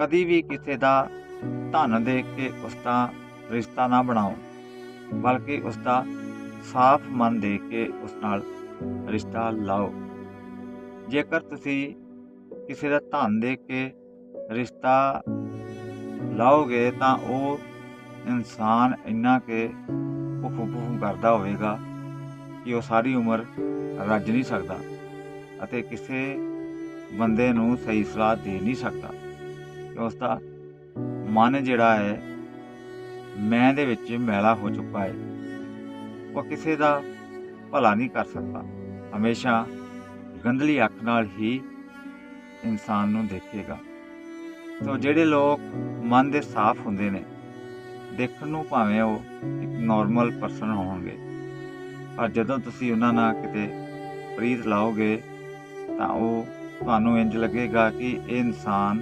ਕਦੀ ਵੀ ਕਿਸੇ ਦਾ ਧਨ ਦੇਖ ਕੇ ਉਸ ਦਾ ਰਿਸ਼ਤਾ ਨਾ ਬਣਾਓ, ਬਲਕਿ ਉਸ ਦਾ ਸਾਫ਼ ਮਨ ਦੇਖ ਕੇ ਉਸ ਨਾਲ ਰਿਸ਼ਤਾ ਲਾਓ। ਜੇਕਰ ਤੁਸੀਂ ਕਿਸੇ ਦਾ ਧਨ ਦੇਖ ਕੇ ਰਿਸ਼ਤਾ ਲਾਓਗੇ, ਤਾਂ ਉਹ ਇਨਸਾਨ ਇੰਨਾ ਕਿ ਭੁੱਖ ਭੁੱਖ ਕਰਦਾ ਹੋਵੇਗਾ ਕਿ ਉਹ ਸਾਰੀ ਉਮਰ ਰੱਜ ਨਹੀਂ ਸਕਦਾ ਅਤੇ ਕਿਸੇ ਬੰਦੇ ਨੂੰ ਸਹੀ ਸਲਾਹ ਦੇ ਨਹੀਂ ਸਕਦਾ। ਕਿ ਉਸ ਦਾ ਮਨ ਜਿਹੜਾ ਹੈ, ਮੈਂ ਦੇ ਵਿੱਚ ਮੈਲਾ ਹੋ ਚੁੱਕਾ ਹੈ। ਉਹ ਕਿਸੇ ਦਾ ਭਲਾ ਨਹੀਂ ਕਰ ਸਕਦਾ। ਹਮੇਸ਼ਾ ਗੰਦਲੀ ਅੱਖ ਨਾਲ ਹੀ ਇਨਸਾਨ ਨੂੰ ਦੇਖੇਗਾ। ਸੋ ਜਿਹੜੇ ਲੋਕ ਮਨ ਦੇ ਸਾਫ਼ ਹੁੰਦੇ ਨੇ, ਦੇਖਣ ਨੂੰ ਭਾਵੇਂ ਉਹ ਇੱਕ ਨਾਰਮਲ ਪਰਸਨ ਹੋਣਗੇ, ਪਰ ਜਦੋਂ ਤੁਸੀਂ ਉਹਨਾਂ ਨਾਲ ਕਿਤੇ ਪ੍ਰੀਤ ਲਾਓਗੇ, ਤਾਂ ਉਹ ਤੁਹਾਨੂੰ ਇੰਜ ਲੱਗੇਗਾ ਕਿ ਇਹ ਇਨਸਾਨ